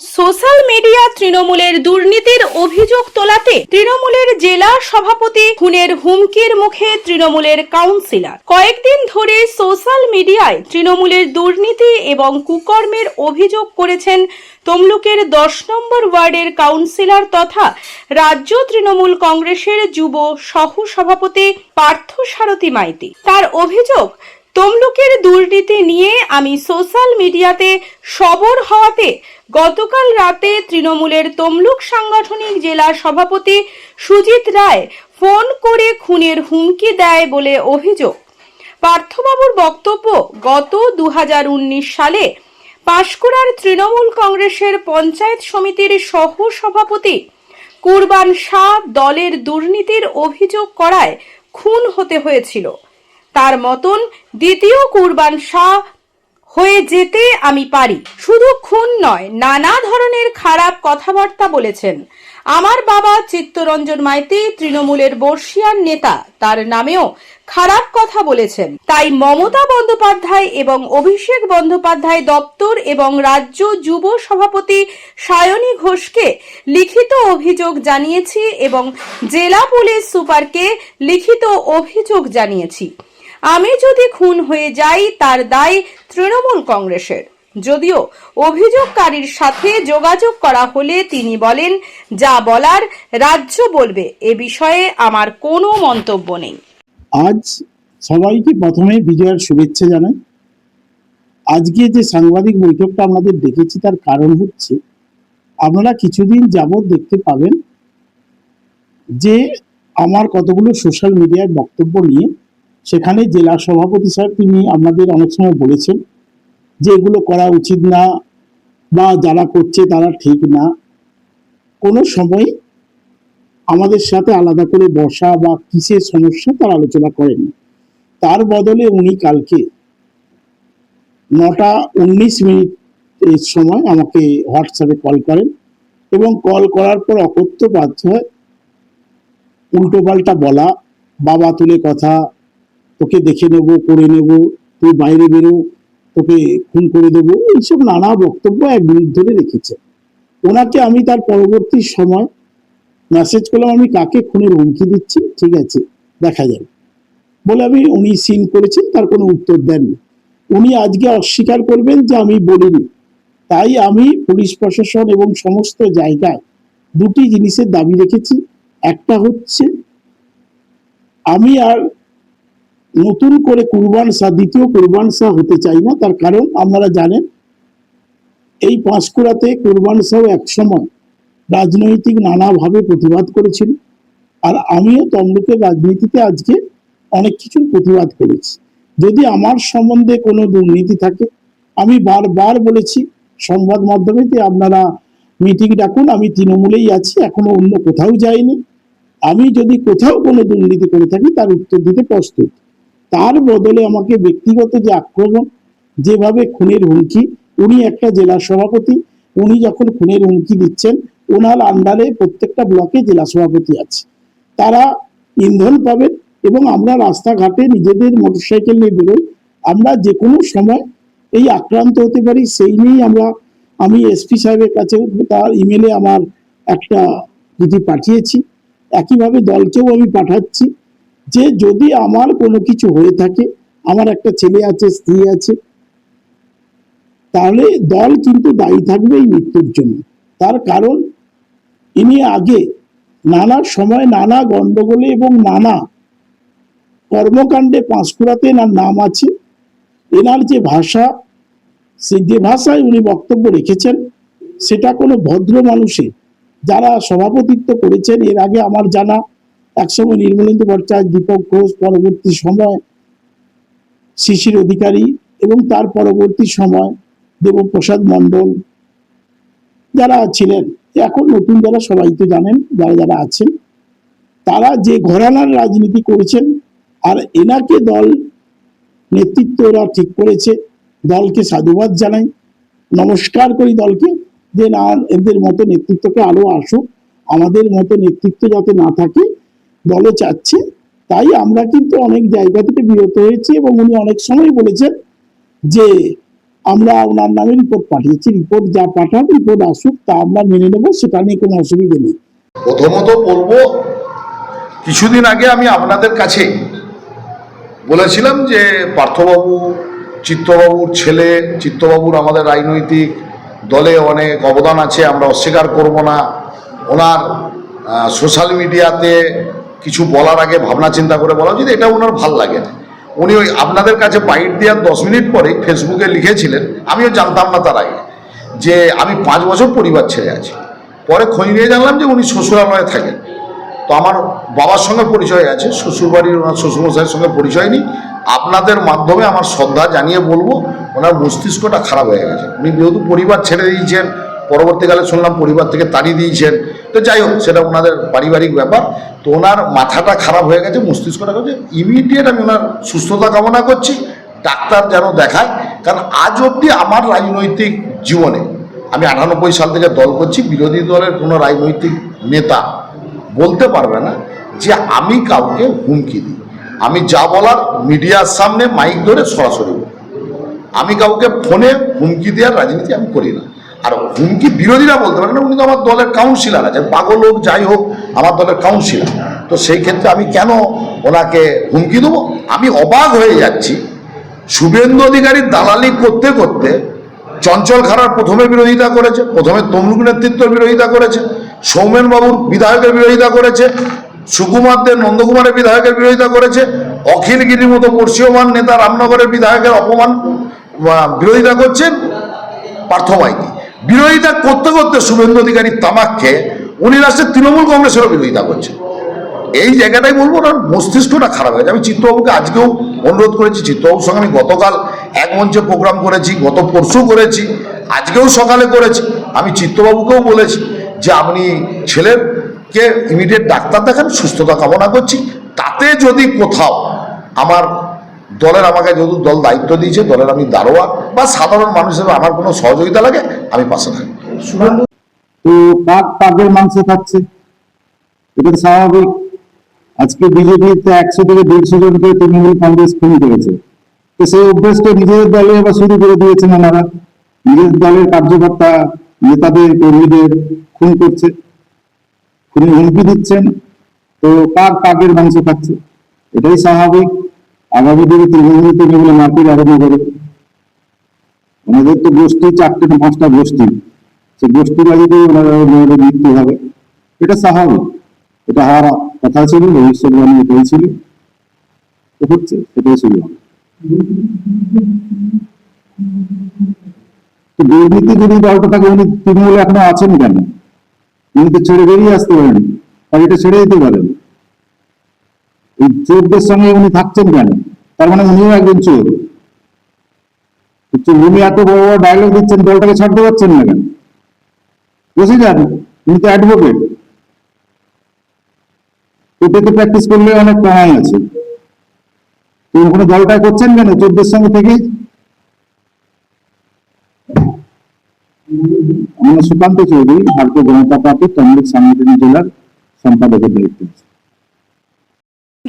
Social media তৃণমূলের দুর্নীতির অভিযোগ তোলাতে তৃণমূলের জেলা সভাপতি খুনের হুমকির মুখে তৃণমূলের কাউন্সিলর। কয়েকদিন ধরে সোশ্যাল মিডিয়ায় তৃণমূলের দুর্নীতি এবং কুকর্মের অভিযোগ করেছেন তমলুকের দশ নম্বর ওয়ার্ডের কাউন্সিলর তথা রাজ্য তৃণমূল কংগ্রেসের যুব সহ সভাপতি পার্থ সারথী মাইতি। তার অভিযোগ তমলুকের দুর্নীতি নিয়ে আমি সোশ্যাল মিডিয়াতে সবর হওয়াতে গতকাল রাতে তৃণমূলের তমলুক সাংগঠনিক জেলা সভাপতি সুজিত রায় ফোন করে খুনের হুমকি দেয় বলে অভিযোগ। পার্থবাবুর বক্তব্য গত দু হাজার উনিশ সালে পাঁশকুড়ার তৃণমূল কংগ্রেসের পঞ্চায়েত সমিতির সহ সভাপতি কুরবান শাহ দলের দুর্নীতির অভিযোগ করায় খুন হতে হয়েছিল। তার মতন দ্বিতীয় কুরবান শাহ হয়ে যেতে আমি পারি। শুধু খুন নয়, নানা ধরনের খারাপ কথাবার্তা বলেছেন। আমার বাবা চিত্তরঞ্জন মাইতি, তৃণমূলের বর্ষিয়ান নেতা, তার নামেও খারাপ কথা বলেছেন। তাই মমতা বন্দ্যোপাধ্যায় এবং অভিষেক বন্দ্যোপাধ্যায় দপ্তর এবং রাজ্য যুব সভাপতি সায়নী ঘোষকে লিখিত অভিযোগ জানিয়েছি এবং জেলা পুলিশ সুপারকে লিখিত অভিযোগ জানিয়েছি। আমি যদি খুন হয়ে যাই, তার দায় তৃণমূল কংগ্রেসের। যদিও অভিযোগকারীর সাথে যোগাযোগ করা হলে তিনি বলেন, যা বলার রাজ্য বলবে, এ বিষয়ে আমার কোনো মন্তব্য নেই। আজ সবাইকে প্রথমে বিজয়ের শুভেচ্ছা জানাই। আজকে যে সাংবাদিক বৈঠকটা আমাদের ডেকেছি, তার কারণ হচ্ছে, আপনারা কিছুদিন যাবৎ দেখতে পাবেন যে আমার কতগুলো সোশ্যাল মিডিয়ায় বক্তব্য নিয়ে সেখানে জেলা সভাপতি সাহেব তিনি আমাদের অনেক সময় বলেছেন যে এগুলো করা উচিত না বা যারা করছে তারা ঠিক না। কোনো সময় আমাদের সাথে আলাদা করে বসা বা কিসের সমস্যা তার আলোচনা করেন। তার বদলে উনি কালকে নটা উনিশ মিনিট এর সময় আমাকে হোয়াটসঅ্যাপে কল করেন এবং কল করার পর অকথ্য বাধ্য হয় উল্টো পাল্টা বলা, বাবা তুলে কথা তোকে দেখে নেব করে নেব, তুই বাইরে বেরো, তোকে খুন করে দেবো, এইসব নানা বক্তব্য এক মিনিট ধরে রেখেছে। ওনাকে আমি তার পরবর্তী সময় মেসেজ করলাম, আমি কাকে খুনের হুমকি দিচ্ছি? ঠিক আছে, দেখা যাবে বলে আমি, উনি সিন করেছেন, তার কোনো উত্তর দেননি। উনি আজকে অস্বীকার করবেন যে আমি বলিনি। তাই আমি পুলিশ প্রশাসন এবং সমস্ত জায়গায় দুটি জিনিসের দাবি রেখেছি। একটা হচ্ছে, আমি আর নতুন করে কুরবান শাহ দ্বিতীয় কুরবান শাহ হতে চাই না, তার কারণ আপনারা জানেন, এই পাঁশকুড়াতে কুরবান শাহ এক সময় রাজনৈতিক নানাভাবে প্রতিবাদ করেছিল, আর আমিও তমলুকের রাজনীতিতে আজকে অনেক কিছুর প্রতিবাদ করেছি। যদি আমার সম্বন্ধে কোনো দুর্নীতি থাকে, আমি বারবার বলেছি সংবাদ মাধ্যমে যে আপনারা মিটিং ডাকুন, আমি তৃণমূলেই আছি, এখনও অন্য কোথাও যাইনি। আমি যদি কোথাও কোনো দুর্নীতি করে থাকি, তার উত্তর দিতে প্রস্তুত। তার বদলে আমাকে ব্যক্তিগত যে আক্রমণ, যেভাবে খুনের হুমকি, উনি একটা জেলা সভাপতি, উনি যখন খুনের হুমকি দিচ্ছেন, ওনার আন্ডারে প্রত্যেকটা ব্লকে জেলা সভাপতি আছে। তারা ইন্ধন পাবেন এবং আমরা রাস্তাঘাটে নিজেদের মোটরসাইকেল নিয়ে বেরোই। আমরা যে কোনো সময় এই আক্রান্ত হতে পারি, সেই নিয়েই আমরা, আমি এসপি সাহেবের কাছে তার ইমেলে আমার একটা চিঠি পাঠিয়েছি। একইভাবে দলকেও আমি পাঠাচ্ছি। যে যদি আমার কোনো কিছু হয়ে থাকে, আমার একটা ছেলে আছে, স্ত্রী আছে, তাহলে দল কিন্তু দায়ী থাকবে এই মৃত্যুর জন্য। তার কারণ, ইনি আগে নানা সময় নানা গন্ডগোলে এবং নানা কর্মকাণ্ডে পাঁশকুড়াতে এনার নাম আছে। এনার যে ভাষা, সে যে ভাষায় উনি বক্তব্য রেখেছেন, সেটা কোনো ভদ্র মানুষের, যারা সভাপতিত্ব করেছেন, এর আগে আমার জানা একসময় নির্মলেন্দু ভট্টাচার্য, দীপক ঘোষ পরবর্তী সময় শিশির অধিকারী এবং তার পরবর্তী সময় দেবপ্রসাদ মণ্ডল যারা ছিলেন, এখন নতুন যারা সবাই তো জানেন, যারা যারা আছেন, তারা যে ঘরানার রাজনীতি করেছেন আর এনাকে দল নেতৃত্ব ওরা ঠিক করেছে, দলকে সাধুবাদ জানাই, নমস্কার করি দলকে যে না এদের মতো নেতৃত্বকে আরও আসুক, আমাদের মতো নেতৃত্ব যাতে না থাকে দলও চাচ্ছে তাই আমরা কিন্তু অনেক জায়গা থেকে বিরত হয়েছি এবং উনি অনেক সময় বলেছেন যে আমরা ওনার নামে রিপোর্ট পাঠিয়েছি রিপোর্ট যা পাঠান রিপোর্ট আসুক, তা আমরা মেনে নেব, সেটা নিয়ে কোনো অসুবিধা নেই। প্রথমত বলব, কিছুদিন আগে আমি আপনাদের কাছে বলেছিলাম যে পার্থবাবু, চিত্তবাবুর ছেলে, চিত্তবাবুর আমাদের রাজনৈতিক দলে অনেক অবদান আছে, আমরা অস্বীকার করব না। ওনার সোশ্যাল মিডিয়াতে কিছু বলার আগে ভাবনা চিন্তা করে বলা উচিত এটা ওনার ভালো লাগে। না উনি ওই আপনাদের কাছে বাইট দেওয়ার দশ মিনিট পরে ফেসবুকে লিখেছিলেন, আমিও জানতাম না তার আগে, যে আমি পাঁচ বছর পরিবার ছেড়ে আছি। পরে খোঁজ নিয়ে জানলাম যে উনি শ্বশুরালয়ে থাকেন। তো আমার বাবার সঙ্গে পরিচয় আছে, শ্বশুরবাড়ির ওনার শ্বশুরমশাইয়ের সঙ্গে পরিচয় নেই। আপনাদের মাধ্যমে আমার শ্রদ্ধা জানিয়ে বলব, ওনার মস্তিষ্কটা খারাপ হয়ে গেছে। উনি যেহেতু পরিবার ছেড়ে দিয়েছেন পরবর্তীকালে শুনলাম পরিবার থেকে তাড়িয়ে দিয়েছেন। তো যাই হোক, সেটা ওনাদের পারিবারিক ব্যাপার। তো ওনার মাথাটা খারাপ হয়ে গেছে মস্তিষ্কটা হচ্ছে ইমিডিয়েট আমি ওনার সুস্থতা কামনা করছি, ডাক্তার যেন দেখায়। কারণ আজ অবধি আমার রাজনৈতিক জীবনে, আমি আটানব্বই সাল থেকে দল করছি, বিরোধী দলের কোনো রাজনৈতিক নেতা বলতে পারবে না যে আমি কাউকে হুমকি দিই। আমি যা বলার মিডিয়ার সামনে মাইক ধরে সরাসরি আমি কাউকে ফোনে হুমকি দেওয়ার রাজনীতি আমি করি না। আর হুমকি বিরোধীরা বলতে পারে না, উনি তো আমার দলের কাউন্সিলার আছেন, পাগল হোক যাই হোক, আমার দলের কাউন্সিলার তো সেই ক্ষেত্রে আমি কেন ওনাকে হুমকি দেবো? আমি অবাক হয়ে যাচ্ছি। শুভেন্দু অধিকারী দালালি করতে করতে চঞ্চল খারার প্রথমে বিরোধিতা করেছে, প্রথমে তমলুক নেতৃত্বের বিরোধিতা করেছে সৌমেন বাবুর বিধায়কের বিরোধিতা করেছে সুকুমার দেব নন্দকুমারের বিধায়কের বিরোধিতা করেছে, অখিল গিরির মতো পশ্চিমমান নেতা রামনগরের বিধায়কের অপমান বিরোধিতা করছেন পার্থ মাইতি। বিরোধিতা করতে করতে শুভেন্দু অধিকারী তামাক খেয়ে উনি রাষ্ট্রের তৃণমূল কংগ্রেসেরও বিরোধিতা করছে এই জায়গাটাই বলব ওনার মস্তিষ্কটা খারাপ হয়েছে আমি চিত্তবাবুকে আজকেও অনুরোধ করেছি, চিত্তবাবুর সঙ্গে আমি গতকাল এক মঞ্চে প্রোগ্রাম করেছি, গত পরশু করেছি, আজকেও সকালে করেছি। আমি চিত্তবাবুকেও বলেছি যে আপনি ছেলেকে ইমিডিয়েট ডাক্তার দেখান, সুস্থতা কামনা করছি। তাতে যদি কোথাও আমার দলের আমাকে যেহেতু দল দায়িত্ব দিয়েছে, দলের আমি দারোয়া বা সাধারণ মানুষ হিসেবে আমার কোনো সহযোগিতা লাগে, আমি পাশে থাকি। তো কাক কাকের মাংস খাচ্ছে এটা তো স্বাভাবিক। আজকে বিজেপি তো একশো থেকে দেড়শো জনকে তৃণমূল কংগ্রেস খুন করেছে। তো সেই অভ্যেসটা নিজেদের দলে এবার শুরু করে দিয়েছেন ওনারা। নিজের দলের কার্যকর্তা, নেতাদের, কর্মীদের খুন করছে। খুনি হুমকি দিচ্ছেন। তো কাক কাকের মাংস খাচ্ছে এটাই স্বাভাবিক। আগামী দিনে তৃণমূল তৃণমূলে মারপিট আরম্ভ করে ওনাদের তো গোষ্ঠী, চারটে পাঁচটা গোষ্ঠী। সে গোষ্ঠীবাদীতেই ওনারা ওনাদের মৃত্যু হবে, এটা স্বাভাবিক। এটা হওয়ার কথা ছিল ভবিষ্যৎবাণী এটাই ছিল। হচ্ছে, এটাই ছিল। তো দুর্নীতি যদি দলটা থাকে উনি তৃণমূলে এখনও আছেন কেন? উনি তো ছেড়ে বেরিয়ে আসতে পারেন। আর এটা ছেড়ে দিতে পারেন। এই চোরদের সঙ্গে উনি থাকছেন কেন? তার মানে উনিও একজন চোর। উনি এত বড় বড় ডায়লগ দিচ্ছেন, দলটাকে ছাড়তে পারছেন না কেন? বসে যান, উনি তো অ্যাডভোকেট ওটাতে প্র্যাকটিস করলে অনেক কামাই আছে। তো ওখানে দলটা করছেন কেন চোদ্দের সঙ্গে থেকে? আমরা সুকান্ত চৌধুরী, ভারতীয় জনতা পার্টি তমলুক সাংগঠনিক জেলার সম্পাদকের দায়িত্ব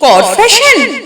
কর ফ্যাশন আপনার